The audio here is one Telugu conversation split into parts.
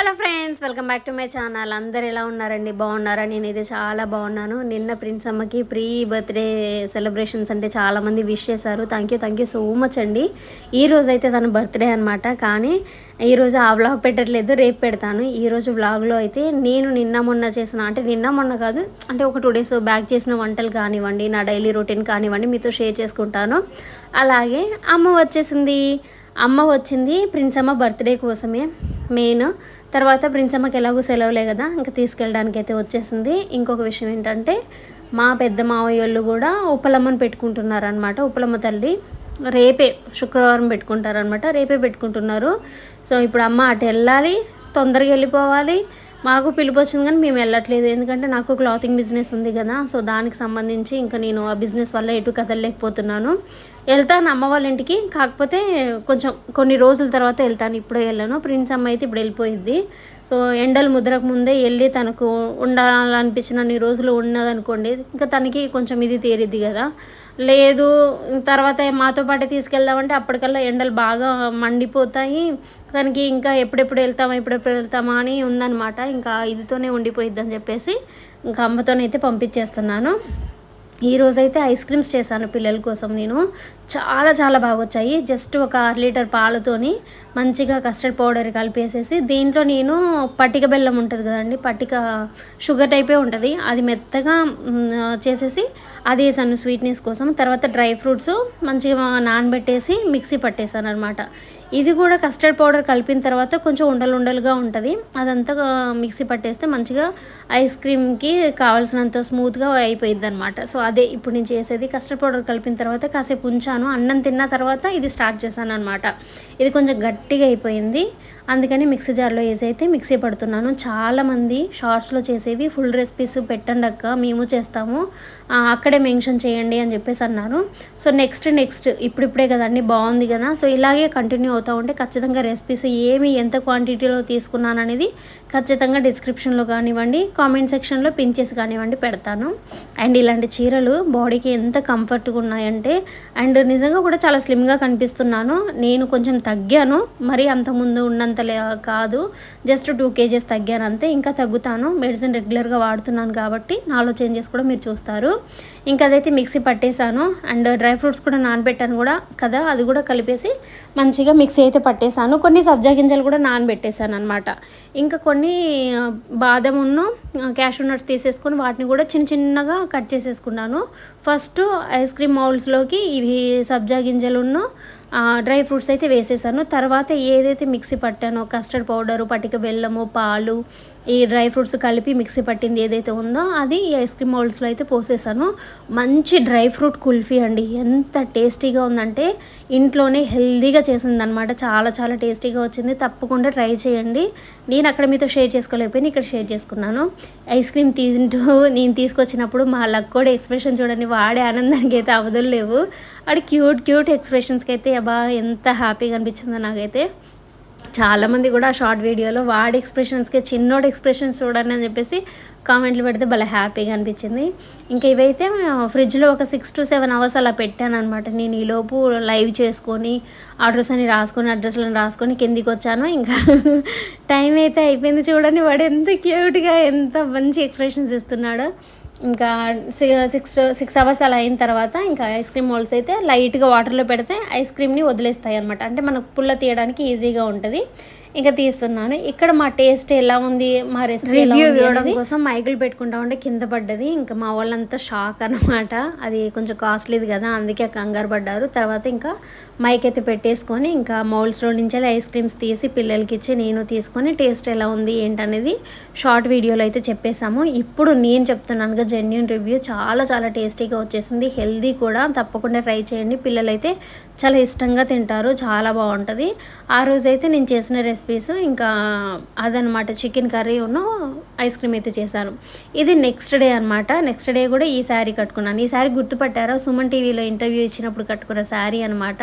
Hello friends welcome back to my channel. అందరు ఎలా ఉన్నారండి? బాగున్నారా? నేనైతే చాలా బాగున్నాను. నిన్న ప్రిన్స్ అమ్మకి ప్రీ బర్త్డే సెలబ్రేషన్స్ అంటే చాలామంది విష్ చేశారు. Thank you thank you so much అండి. ఈ రోజు అయితే తన బర్త్డే అనమాట కానీ ఈరోజు ఆ వ్లాగ్ పెట్టట్లేదు రేపు పెడతాను. ఈరోజు వ్లాగ్లో అయితే నేను నిన్న మొన్న చేసిన అంటే నిన్న మొన్న కాదు అంటే ఒక టూ డేస్ బ్యాక్ చేసిన వంటలు కానివ్వండి నా డైలీ రొటీన్ కానివ్వండి మీతో షేర్ చేసుకుంటాను. అలాగే అమ్మ వచ్చేసింది. అమ్మ వచ్చింది ప్రిన్స్ అమ్మ బర్త్డే కోసమే మెయిన్. తర్వాత ప్రిన్స్ అమ్మకి ఎలాగో సెలవులే కదా ఇంకా తీసుకెళ్ళడానికి అయితే వచ్చేసింది. ఇంకొక విషయం ఏంటంటే మా పెద్ద మావయ్య వాళ్ళు కూడా ఉప్పలమ్మను పెట్టుకుంటున్నారనమాట ఉప్పలమ్మ తల్లి. రేపే శుక్రవారం పెట్టుకుంటారనమాట రేపే పెట్టుకుంటున్నారు. సో ఇప్పుడు అమ్మ అటు వెళ్ళాలి తొందరగా వెళ్ళిపోవాలి. మాకు పిలుపు వచ్చింది కానీ మేము వెళ్ళట్లేదు. ఎందుకంటే నాకు క్లాతింగ్ బిజినెస్ ఉంది కదా. సో దానికి సంబంధించి ఇంకా నేను ఆ బిజినెస్ వల్ల ఎటు కదలలేకపోతున్నాను. వెళ్తాను అమ్మ వాళ్ళ ఇంటికి. కాకపోతే కొంచెం కొన్ని రోజుల తర్వాత వెళ్తాను. ఇప్పుడే వెళ్ళాను. ప్రిన్స్ అమ్మ అయితే ఇప్పుడు వెళ్ళిపోయింది. సో ఎండలు ముద్రకు ముందే వెళ్ళి తనకు ఉండాలనిపించినన్ని రోజులు ఉన్నదనుకోండి. ఇంకా తనకి కొంచెం ఇది తీరిద్ది కదా. లేదు తర్వాత మాతో పాటు తీసుకెళ్దామంటే అప్పటికల్లా ఎండలు బాగా మండిపోతాయి. తనకి ఇంకా ఎప్పుడెప్పుడు వెళ్తామా ఎప్పుడెప్పుడు వెళ్తామా అని ఉందన్నమాట. ఇంకా ఇదితోనే ఉండిపోయిద్దని చెప్పేసి ఇంకా అమ్మతోనైతే పంపించేస్తున్నాను. ఈ రోజైతే ఐస్ క్రీమ్స్ చేశాను పిల్లల కోసం నేను. చాలా చాలా బాగా వచ్చాయి జస్ట్ ఒక అర లీటర్ పాలతోని మంచిగా కస్టర్డ్ పౌడర్ కలిపేసేసి దీంట్లో నేను పట్టిక బెల్లం ఉంటుంది కదండి పట్టిక షుగర్ టైపే ఉంటుంది. అది మెత్తగా చేసేసి అది వేసాను స్వీట్నెస్ కోసం తర్వాత డ్రై ఫ్రూట్స్ మంచిగా నానబెట్టేసి మిక్సీ పట్టేశాను అనమాట ఇది కూడా కస్టర్డ్ పౌడర్ కలిపిన తర్వాత కొంచెం ఉండలు ఉండలుగా ఉంటుంది. అదంతా మిక్సీ పట్టేస్తే మంచిగా ఐస్ క్రీమ్కి కావాల్సినంత స్మూత్గా అయిపోయింది అనమాట సో అదే ఇప్పుడు నేను చేసేది కస్టర్డ్ పౌడర్ కలిపిన తర్వాత కాసేపు ఉంచాను. అన్నం తిన్న తర్వాత ఇది స్టార్ట్ చేశాను అనమాట ఇది కొంచెం గట్టిగా అయిపోయింది. అందుకని మిక్సీ జార్లో వేసి అయితే మిక్సీ పడుతున్నాను. చాలామంది షార్ట్స్లో చేసేవి ఫుల్ రెసిపీస్ పెట్టండి అక్క మేము చేస్తాము. అక్కడే మెన్షన్ చేయండి అని చెప్పేసి అన్నారు. సో నెక్స్ట్ నెక్స్ట్ ఇప్పుడిప్పుడే కదండి బాగుంది కదా. సో ఇలాగే కంటిన్యూ అవుతూ ఉంటే ఖచ్చితంగా రెసిపీస్ ఏమి ఎంత క్వాంటిటీలో తీసుకున్నాను అనేది ఖచ్చితంగా డిస్క్రిప్షన్లో కానివ్వండి కామెంట్ సెక్షన్లో పిన్ చేసి కానివ్వండి పెడతాను. అండ్ ఇలాంటి చీరలు బాడీకి ఎంత కంఫర్ట్గా ఉన్నాయంటే అండ్ నిజంగా కూడా చాలా స్లిమ్గా కనిపిస్తున్నాను. నేను కొంచెం తగ్గాను మరి అంతకుముందు ఉన్నంత కాదు. జస్ట్ టూ కేజెస్ తగ్గాను అంతే ఇంకా తగ్గుతాను. మెడిసిన్ రెగ్యులర్గా వాడుతున్నాను కాబట్టి నాలో చేంజెస్ కూడా మీరు చూస్తారు. ఇంకా అదైతే మిక్సీ పట్టేశాను. అండ్ డ్రై ఫ్రూట్స్ కూడా నానబెట్టాను కూడా కదా. అది కూడా కలిపేసి మంచిగా మిక్సీ అయితే పట్టేశాను. కొన్ని సబ్జా గింజలు కూడా నానబెట్టేశాను అనమాట ఇంకా కొన్ని బాదమును క్యాషూ నట్స్ తీసేసుకొని వాటిని కూడా చిన్న చిన్నగా కట్ చేసేసుకున్నాను. ఫస్ట్ ఐస్ క్రీమ్ మౌల్స్లోకి ఇవి సబ్జా గింజలును డ్రై ఫ్రూట్స్ అయితే వేసేసాను. తర్వాత ఏదైతే మిక్సీ పట్టానో కస్టర్డ్ పౌడరు పటిక బెల్లము పాలు ఈ డ్రై ఫ్రూట్స్ కలిపి మిక్సీ పట్టింది ఏదైతే ఉందో అది ఈ ఐస్ క్రీమ్ మౌల్డ్స్లో అయితే పోసేసాను. మంచి డ్రై ఫ్రూట్ కుల్ఫీ అండి. ఎంత టేస్టీగా ఉందంటే ఇంట్లోనే హెల్దీగా చేసింది అనమాట చాలా చాలా టేస్టీగా వచ్చింది. తప్పకుండా ట్రై చేయండి. నేను అక్కడ మీతో షేర్ చేసుకోలేకపోయినా ఇక్కడ షేర్ చేసుకున్నాను. ఐస్ క్రీమ్ తింటూ నేను తీసుకొచ్చినప్పుడు మా లక్కోడి ఎక్స్ప్రెషన్ చూడండి వాడే ఆనందానికి అయితే అవధులు లేవు. అక్కడ క్యూట్ క్యూట్ ఎక్స్ప్రెషన్స్కి అయితే అబ్బా ఎంత హ్యాపీగా అనిపించిందో నాకైతే. చాలామంది కూడా షార్ట్ వీడియోలో వాడి ఎక్స్ప్రెషన్స్కి చిన్నోడి ఎక్స్ప్రెషన్స్ చూడండి అని చెప్పేసి కామెంట్లు పెడితే భలే హ్యాపీగా అనిపించింది. ఇంకా ఇవైతే ఫ్రిడ్జ్లో ఒక సిక్స్ టు సెవెన్ అవర్స్ అలా పెట్టాను అనమాట నేను ఈలోపు లైవ్ చేసుకొని ఆర్డర్స్ అని రాసుకొని అడ్రస్లను రాసుకొని కిందికి వచ్చాను. ఇంకా టైం అయితే అయిపోయింది చూడండి వాడు ఎంత క్యూట్గా ఎంత మంచి ఎక్స్ప్రెషన్స్ ఇస్తున్నాడో. ఇంకా సిక్స్ సిక్స్ అవర్స్ అలా అయిన తర్వాత ఇంకా ఐస్ క్రీమ్ మోల్డ్స్ అయితే లైట్గా వాటర్లో పెడితే ఐస్ క్రీమ్ని వదిలేస్తాయి అనమాట అంటే మనకు పుల్ల తీయడానికి ఈజీగా ఉంటుంది. ఇంకా తీస్తున్నాను. ఇక్కడ మా టేస్ట్ ఎలా ఉంది మా రెసిపీ ఇవ్వడం కోసం మైకులు పెట్టుకుంటా ఉంటే కింద పడ్డది. ఇంకా మా వాళ్ళంతా షాక్ అనమాట అది కొంచెం కాస్ట్లీది కదా అందుకే కంగారు పడ్డారు. తర్వాత ఇంకా మైక్ అయితే పెట్టేసుకొని ఇంకా మౌల్స్లో నుంచి ఐస్ క్రీమ్స్ తీసి పిల్లలకి ఇచ్చి నేను తీసుకొని టేస్ట్ ఎలా ఉంది ఏంటనేది షార్ట్ వీడియోలో అయితే చెప్పేశాము. ఇప్పుడు నేను చెప్తున్నాను కదా జెన్యున్ రివ్యూ చాలా చాలా టేస్టీగా వచ్చేసింది. హెల్దీ కూడా తప్పకుండా ట్రై చేయండి. పిల్లలైతే చాలా ఇష్టంగా తింటారు చాలా బాగుంటుంది. ఆ రోజైతే నేను చేసిన రెసిపీస్ ఇంకా అదనమాట చికెన్ కర్రీ ఉన్ను ఐస్ క్రీమ్ అయితే చేశాను. ఇది నెక్స్ట్ డే అనమాట నెక్స్ట్ డే కూడా ఈ శారీ కట్టుకున్నాను. ఈ శారీ గుర్తుపట్టారా? సుమన్ టీవీలో ఇంటర్వ్యూ ఇచ్చినప్పుడు కట్టుకున్న శారీ అనమాట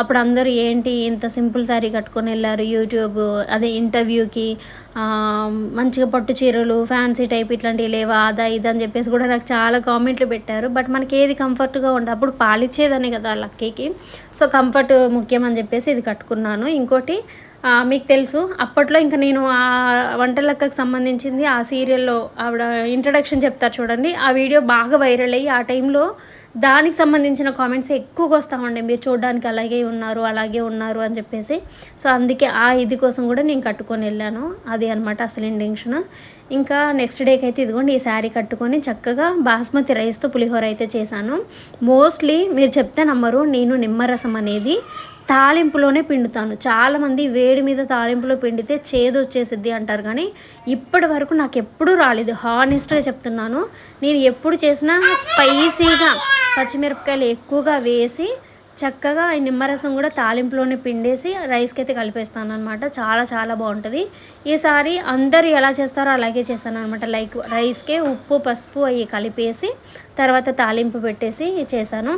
అప్పుడు అందరూ ఏంటి ఇంత సింపుల్ శారీ కట్టుకొని వెళ్ళారు యూట్యూబ్ అదే ఇంటర్వ్యూకి మంచిగా పట్టు చీరలు ఫ్యాన్సీ టైప్ ఇట్లాంటివి లేవా అదా ఇదని చెప్పేసి కూడా నాకు చాలా కామెంట్లు పెట్టారు. బట్ మనకి ఏది కంఫర్ట్గా ఉండే అప్పుడు పాలిచ్చేదని కదా లక్కీకి. సో కంఫర్ట్ ముఖ్యం అని చెప్పేసి ఇది కట్టుకున్నాను. ఇంకోటి మీకు తెలుసు. అప్పట్లో ఇంకా నేను ఆ వంటలక్కకు సంబంధించింది ఆ సీరియల్లో ఆవిడ ఇంట్రడక్షన్ చెప్తారు చూడండి. ఆ వీడియో బాగా వైరల్ అయ్యి ఆ టైంలో దానికి సంబంధించిన కామెంట్స్ ఎక్కువగా వస్తూ ఉండే. మీరు చూడడానికి అలాగే ఉన్నారు అలాగే ఉన్నారు అని చెప్పేసి. సో అందుకే ఆ ఇది కోసం కూడా నేను కట్టుకొని వెళ్ళాను. అది అనమాట అసలు ఇంటెన్షన్ ఇంకా నెక్స్ట్ డేకి అయితే ఇదిగోండి ఈ శారీ కట్టుకొని చక్కగా బాస్మతి రైస్తో పులిహోర అయితే చేశాను. మోస్ట్లీ మీరు చెప్తే నమ్మరు నేను నిమ్మరసం అనేది తాలింపులోనే పిండుతాను. చాలామంది వేడి మీద తాలింపులో పిండితే చేదు వచ్చేసిద్ది అంటారు కానీ ఇప్పటి వరకు నాకు ఎప్పుడూ రాలేదు. హానెస్ట్గా చెప్తున్నాను. నేను ఎప్పుడు చేసినా స్పైసీగా పచ్చిమిరపకాయలు ఎక్కువగా వేసి చక్కగా ఈ నిమ్మరసం కూడా తాలింపులోనే పిండేసి రైస్కి అయితే కలిపేస్తాను అనమాట చాలా చాలా బాగుంటుంది. ఈసారి అందరు ఎలా చేస్తారో అలాగే చేస్తాను అనమాట లైక్ రైస్కే ఉప్పు పసుపు అవి కలిపేసి తర్వాత తాలింపు పెట్టేసి చేశాను.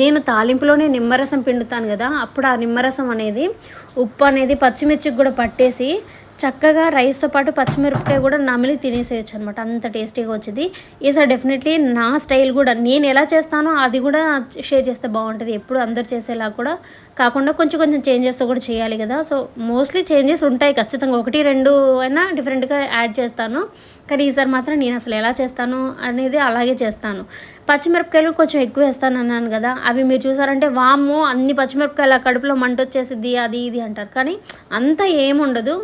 నేను తాలింపులోనే నిమ్మరసం పిండుతాను కదా అప్పుడు ఆ నిమ్మరసం అనేది ఉప్పు అనేది పచ్చిమిర్చికి కూడా పట్టేసి చక్కగా రైస్తో పాటు పచ్చిమిరపకాయ కూడా నమిలి తినేసేయచ్చు అనమాట అంత టేస్టీగా వచ్చింది. ఈసారి డెఫినెట్లీ నా స్టైల్ కూడా నేను ఎలా చేస్తానో అది కూడా షేర్ చేస్తే బాగుంటుంది. ఎప్పుడు అందరు చేసేలా కూడా కాకుండా కొంచెం కొంచెం చేంజెస్తో కూడా చేయాలి కదా. సో మోస్ట్లీ చేంజెస్ ఉంటాయి ఖచ్చితంగా. ఒకటి రెండు అయినా డిఫరెంట్గా యాడ్ చేస్తాను. కానీ ఈసారి మాత్రం నేను అసలు ఎలా చేస్తాను అనేది అలాగే చేస్తాను. పచ్చిమిరపకాయలు కొంచెం ఎక్కువ వేస్తాను అన్నాను కదా అవి మీరు చూసారంటే వాము అన్ని పచ్చిమిరపకాయలు కడుపులో మంట వచ్చేసిద్ది అది ఇది అంటారు. కానీ అంత ఏముండదు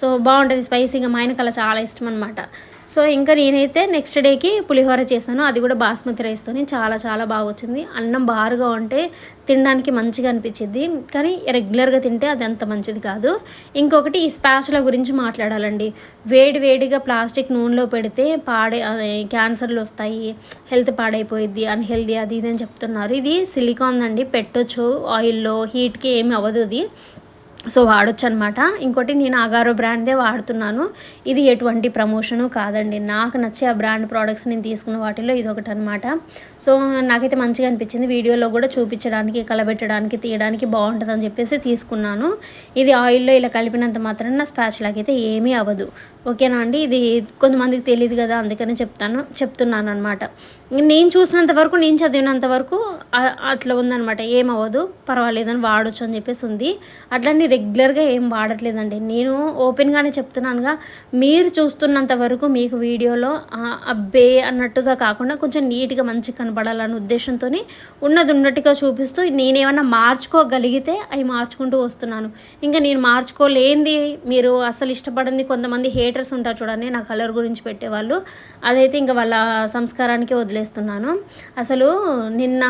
సో బాగుంటుంది స్పైసీగా మా ఆయనకు అలా చాలా ఇష్టం అనమాట సో ఇంకా నేనైతే నెక్స్ట్ డేకి పులిహోర చేశాను. అది కూడా బాస్మతి రైస్తోని చాలా చాలా బాగా వచ్చింది అన్నం బారుగా ఉంటే తినడానికి మంచిగా అనిపించింది కానీ రెగ్యులర్గా తింటే అది అంత మంచిది కాదు. ఇంకొకటి ఈ స్పాచుల గురించి మాట్లాడాలండి. వేడి వేడిగా ప్లాస్టిక్ నూనెలో పెడితే పాడే క్యాన్సర్లు వస్తాయి హెల్త్ పాడైపోయిద్ది అన్హెల్దీ అది ఇది అని చెప్తున్నారు. ఇది సిలికాన్ అండి. పెట్టొచ్చు. ఆయిల్లో హీట్కి ఏమి అవ్వదు ఇది సో వాడొచ్చు అనమాట ఇంకోటి నేను అగారో బ్రాండ్దే వాడుతున్నాను. ఇది ఎటువంటి ప్రమోషను కాదండి. నాకు నచ్చే ఆ బ్రాండ్ ప్రోడక్ట్స్ నేను తీసుకున్న వాటిలో ఇది ఒకటి అనమాట సో నాకైతే మంచిగా అనిపించింది. వీడియోలో కూడా చూపించడానికి కలబెట్టడానికి తీయడానికి బాగుంటుందని చెప్పేసి తీసుకున్నాను. ఇది ఆయిల్లో ఇలా కలిపినంత మాత్రం నా స్పాచ్ అయితే ఏమీ అవ్వదు. ఓకేనా అండి? ఇది కొంతమందికి తెలియదు కదా అందుకని చెప్తాను చెప్తున్నాను అనమాట నేను చూసినంత వరకు నేను చదివినంత వరకు అట్లా ఉందనమాట. ఏమవ్వదు పర్వాలేదని వాడొచ్చు అని చెప్పేసి ఉంది. అట్లని రెగ్యులర్గా ఏం వాడట్లేదండి. నేను ఓపెన్గానే చెప్తున్నానుగా మీరు చూస్తున్నంత వరకు మీకు వీడియోలో ఆ, అబ్బే అన్నట్టుగా కాకుండా కొంచెం నీట్గా మంచిగా కనపడాలనే ఉద్దేశంతో ఉన్నది ఉన్నట్టుగా చూపిస్తూ నేనేమన్నా మార్చుకోగలిగితే అవి మార్చుకుంటూ వస్తున్నాను. ఇంకా నేను మార్చుకోలేంది మీరు అసలు ఇష్టపడింది కొంతమంది హేటర్స్ ఉంటారు చూడండి నా కలర్ గురించి పెట్టేవాళ్ళు. అదైతే ఇంకా వాళ్ళ సంస్కారానికి వదిలేస్తున్నాను. అసలు నిన్న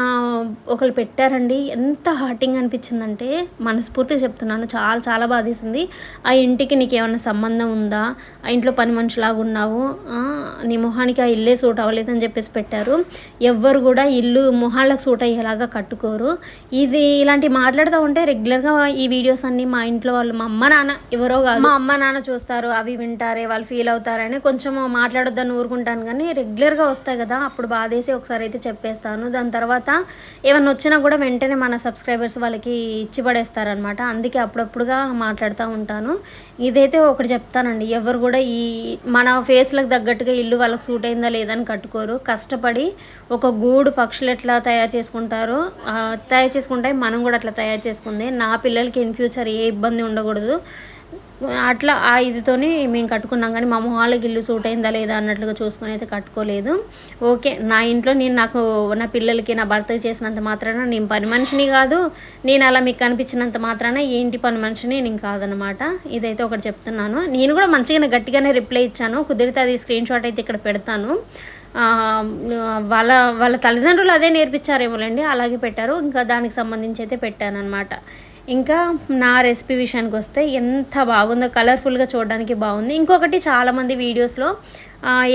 ఒకరు పెట్టారండి ఎంత హార్టింగ్ అనిపించిందంటే మనస్ఫూర్తిగా చెప్తున్నాను చాలా చాలా బాధేసింది ఆ ఇంటికి నీకు ఏమైనా సంబంధం ఉందా? ఆ ఇంట్లో పని మనిషిలాగా ఉన్నావు. నీ మొహానికి ఆ ఇల్లే సూట్ అవ్వలేదని చెప్పేసి పెట్టారు. ఎవ్వరు కూడా ఇల్లు మొహాలకు సూట్ అయ్యేలాగా కట్టుకోరు. ఇది ఇలాంటి మాట్లాడుతూ ఉంటే రెగ్యులర్గా ఈ వీడియోస్ అన్ని మా ఇంట్లో వాళ్ళు మా అమ్మ నాన్న ఎవరో కాదు. మా అమ్మ నాన్న చూస్తారు. అవి వింటారే వాళ్ళు ఫీల్ అవుతారని కొంచెం మాట్లాడొద్దని ఊరుకుంటాను కానీ రెగ్యులర్గా వస్తాయి కదా. అప్పుడు బాధేసి ఒకసారి అయితే చెప్పేస్తాను. దాని తర్వాత ఏమన్నా వచ్చినా కూడా వెంటనే మన సబ్స్క్రైబర్స్ వాళ్ళకి ఇచ్చి పడేస్తారనమాట అందుకే అప్పుడు అప్పుడప్పుడుగా మాట్లాడుతూ ఉంటాను. ఇదైతే ఒకటి చెప్తానండి. ఎవరు కూడా ఈ మన ఫేస్లకు తగ్గట్టుగా ఇల్లు వాళ్ళకి సూట్ అయిందా లేదని కట్టుకోరు. కష్టపడి ఒక గూడు పక్షులు ఎట్లా తయారు చేసుకుంటారో తయారు చేసుకుంటాయి. మనం కూడా అట్లా తయారు చేసుకుంది. నా పిల్లలకి ఇన్ ఫ్యూచర్ ఏ ఇబ్బంది ఉండకూడదు. అట్లా ఆ ఇదితోనే మేము కట్టుకున్నాం. కానీ మా మొహాలకి ఇల్లు సూట్ అయిందా లేదా అన్నట్లుగా చూసుకొని అయితే కట్టుకోలేదు. ఓకే నా ఇంట్లో నేను నాకు నా పిల్లలకి నా భర్తకి చేసినంత మాత్రాన నేను పని మనిషిని కాదు. నేను అలా మీకు కనిపించినంత మాత్రాన ఏంటి పని మనిషిని నేను కాదనమాట. ఇదైతే ఒకటి చెప్తున్నాను. నేను కూడా మంచిగానే గట్టిగానే రిప్లై ఇచ్చాను. కుదిరితే అది స్క్రీన్ షాట్ అయితే ఇక్కడ పెడతాను. వాళ్ళ వాళ్ళ తల్లిదండ్రులు అదే నేర్పించారేమోలేండి అలాగే పెట్టారు. ఇంకా దానికి సంబంధించి అయితే పెట్టాను ఇంకా నా రెసిపీ విషయానికి వస్తే ఎంత బాగుందో కలర్ఫుల్గా చూడడానికి బాగుంది. ఇంకొకటి చాలామంది వీడియోస్లో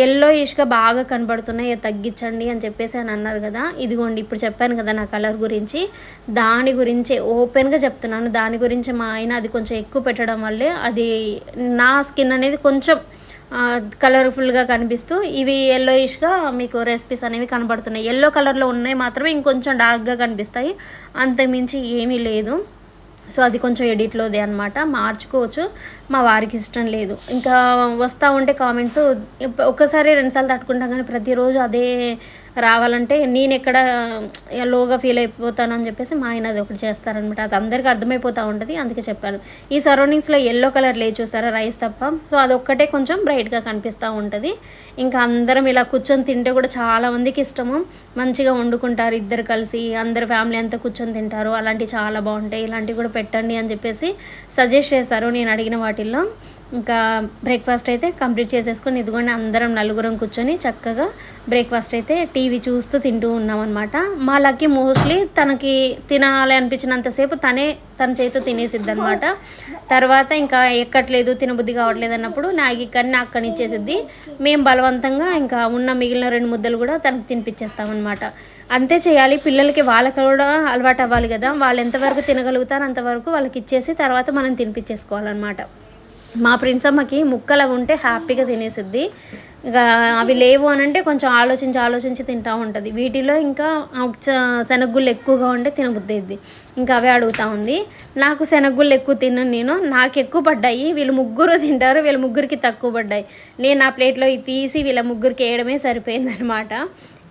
ఎల్లో ఇష్గా బాగా కనబడుతున్నాయి తగ్గించండి అని చెప్పేసి అని అన్నారు కదా. ఇదిగోండి ఇప్పుడు చెప్పాను కదా నా కలర్ గురించి. దాని గురించే ఓపెన్గా చెప్తున్నాను. దాని గురించి మా ఆయన అది కొంచెం ఎక్కువ పెట్టడం వల్లే అది నా స్కిన్ అనేది కొంచెం కలర్ఫుల్గా కనిపిస్తూ ఇవి ఎల్లోయిష్గా మీకు రెసిపీస్ అనేవి కనబడుతున్నాయి. ఎల్లో కలర్లో ఉన్నాయి మాత్రమే ఇంకొంచెం డార్క్గా కనిపిస్తాయి. అంతకుమించి ఏమీ లేదు. సో అది కొంచెం ఎడిట్లోదే అనమాట మార్చుకోవచ్చు. మా వారికి ఇష్టం లేదు. ఇంకా వస్తూ ఉంటే కామెంట్స్ ఒక్కసారి రెండుసార్లు తట్టుకుంటాం కానీ ప్రతిరోజు అదే రావాలంటే నేను ఎక్కడ లోగా ఫీల్ అయిపోతాను అని చెప్పేసి మా ఆయన అది ఒకటి చేస్తారనమాట అది అందరికీ అర్థమైపోతూ ఉంటుంది అందుకే చెప్పాను. ఈ సరౌండింగ్స్లో ఎల్లో కలర్ లేదు చూసారా రైస్ తప్ప. సో అది ఒక్కటే కొంచెం బ్రైట్గా కనిపిస్తూ ఉంటుంది. ఇంకా అందరం ఇలా కూర్చొని తింటే కూడా చాలా మందికి ఇష్టము. మంచిగా వండుకుంటారు ఇద్దరు కలిసి అందరు ఫ్యామిలీ అంతా కూర్చొని తింటారు. అలాంటివి చాలా బాగుంటాయి. ఇలాంటివి కూడా పెట్టండి అని చెప్పేసి సజెస్ట్ చేశారు. నేను అడిగిన వాటిల్లో. ఇంకా బ్రేక్ఫాస్ట్ అయితే కంప్లీట్ చేసేసుకొని ఇదిగోండి అందరం నలుగురం కూర్చొని చక్కగా బ్రేక్ఫాస్ట్ అయితే టీవీ చూస్తూ తింటూ ఉన్నాం అనమాట మా లక్కి మోస్ట్లీ తనకి తినాలి అనిపించినంతసేపు తనే తన చేతితో తినేసిద్ది అనమాట తర్వాత ఇంకా ఎక్కట్లేదు తినబుద్ధి కావట్లేదు అన్నప్పుడు నాకు ఇక్కడిని నాకు ఇచ్చేసిద్ది మేము బలవంతంగా ఇంకా ఉన్న మిగిలిన రెండు ముద్దలు కూడా తనకు తినిపించేస్తామన్నమాట అంతే చేయాలి పిల్లలకి వాళ్ళకి కూడా అలవాటు అవ్వాలి కదా. వాళ్ళు ఎంతవరకు తినగలుగుతారో అంతవరకు వాళ్ళకి ఇచ్చేసి తర్వాత మనం తినిపించేసుకోవాలన్నమాట మా ప్రిన్సమ్మకి ముక్కలు అవి ఉంటే హ్యాపీగా తినేసిద్ది. ఇక అవి లేవు అని అంటే కొంచెం ఆలోచించి ఆలోచించి తింటూ ఉంటుంది. వీటిలో ఇంకా చ- శనగగుళ్ళు ఎక్కువగా ఉంటే తినబుద్దిద్ది ఇంకా అవే అడుగుతూ ఉంది. నాకు శనగగుళ్ళు ఎక్కువ తిన్నాను నేను. నాకు ఎక్కువ పడ్డాయి. వీళ్ళు ముగ్గురు తింటారు. వీళ్ళ ముగ్గురికి తక్కువ పడ్డాయి. నేను నా ప్లేట్లో ఇవి తీసి వీళ్ళ ముగ్గురికి వేయడమే సరిపోయిందనమాట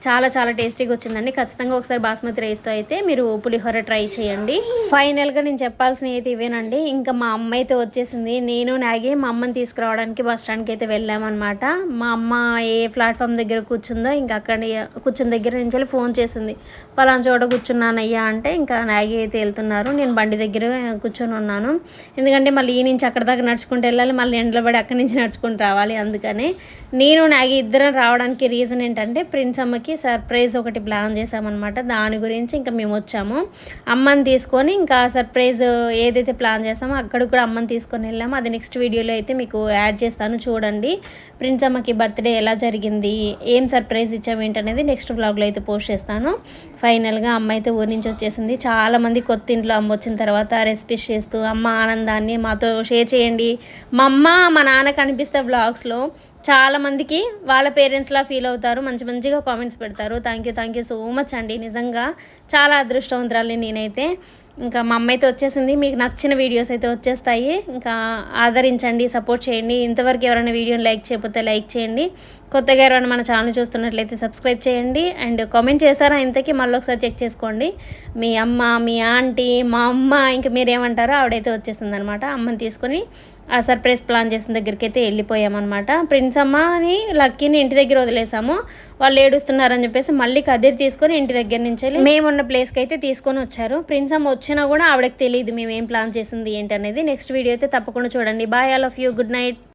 చాలా చాలా టేస్టీగా వచ్చిందండి. ఖచ్చితంగా ఒకసారి బాస్మతి రైస్తో అయితే మీరు పులిహోర ట్రై చేయండి. ఫైనల్గా నేను చెప్పాల్సినవి అయితే ఇవేనండి. ఇంకా మా అమ్మ అయితే వచ్చేసింది. నేను నాగి మా అమ్మని తీసుకురావడానికి బస్ స్టాండ్కి అయితే వెళ్ళామన్నమాట. మా అమ్మ ఏ ప్లాట్ఫామ్ దగ్గర కూర్చుందో ఇంకా అక్కడ కూర్చున్న దగ్గర నుంచి వెళ్ళి ఫోన్ చేసింది. పలానా చోట కూర్చున్నానయ్యా అంటే ఇంకా నాగి అయితే వెళ్తున్నారు. నేను బండి దగ్గర కూర్చొని ఉన్నాను. ఎందుకంటే మళ్ళీ ఈ నుంచి అక్కడ దాకా నడుచుకుంటూ వెళ్ళాలి. మళ్ళీ ఎండలో పడి అక్కడి నుంచి నడుచుకుంటూ రావాలి. అందుకని నేను నాగి ఇద్దరం రావడానికి రీజన్ ఏంటంటే ప్రిన్స్ అమ్మకి సర్ప్రైజ్ ఒకటి ప్లాన్ చేసామన్నమాట దాని గురించి ఇంకా మేము వచ్చాము. అమ్మని తీసుకొని ఇంకా సర్ప్రైజ్ ఏదైతే ప్లాన్ చేసామో అక్కడికి కూడా అమ్మని తీసుకొని వెళ్ళాము. అది నెక్స్ట్ వీడియోలో అయితే మీకు యాడ్ చేస్తాను. చూడండి. ప్రిన్స్ అమ్మకి బర్త్డే ఎలా జరిగింది? ఏం సర్ప్రైజ్ ఇచ్చాము ఏంటనేది నెక్స్ట్ బ్లాగ్లో అయితే పోస్ట్ చేస్తాను. ఫైనల్గా అమ్మ అయితే ఊరి నుంచి వచ్చేసింది. చాలామంది కొత్త ఇంట్లో అమ్మ వచ్చిన తర్వాత రెసిపీస్ చేస్తూ అమ్మ ఆనందాన్ని మాతో షేర్ చేయండి. మా అమ్మ మా నాన్న కనిపిస్తే బ్లాగ్స్లో చాలామందికి వాళ్ళ పేరెంట్స్లా ఫీల్ అవుతారు మంచి మంచిగా కామెంట్స్ పెడతారు. Thank you thank you so much అండి. నిజంగా చాలా అదృష్టవంతురాలి నేనైతే. ఇంకా మా అమ్మ అయితే వచ్చేసింది మీకు నచ్చిన వీడియోస్ అయితే వచ్చేస్తాయి. ఇంకా ఆదరించండి సపోర్ట్ చేయండి. ఇంతవరకు ఎవరైనా వీడియోని లైక్ చేయకపోతే లైక్ చేయండి. కొత్తగా ఎవరైనా మన ఛానల్ చూస్తున్నట్లయితే సబ్స్క్రైబ్ చేయండి. అండ్ కామెంట్ చేస్తారా ఇంతకీ మళ్ళీ ఒకసారి చెక్ చేసుకోండి. మీ అమ్మ మీ ఆంటీ మా అమ్మ ఇంకా మీరేమంటారో ఆవిడైతే వచ్చేసింది అనమాట అమ్మని తీసుకొని ఆ సర్ప్రైజ్ ప్లాన్ చేసిన దగ్గరికి అయితే వెళ్ళిపోయామన్నమాట. ప్రిన్స్ అమ్మని లక్కీని ఇంటి దగ్గర వదిలేసాము. వాళ్ళు ఏడుస్తున్నారని చెప్పేసి మళ్ళీ కదిరి తీసుకొని ఇంటి దగ్గర నుంచి వెళ్ళి మేమున్న ప్లేస్కి అయితే తీసుకొని వచ్చారు. ప్రిన్స్ అమ్మ వచ్చినా కూడా ఆవిడకి తెలియదు మేము ఏం ప్లాన్ చేసింది ఏంటి అనేది. నెక్స్ట్ వీడియో అయితే తప్పకుండా చూడండి. Bye all of you good night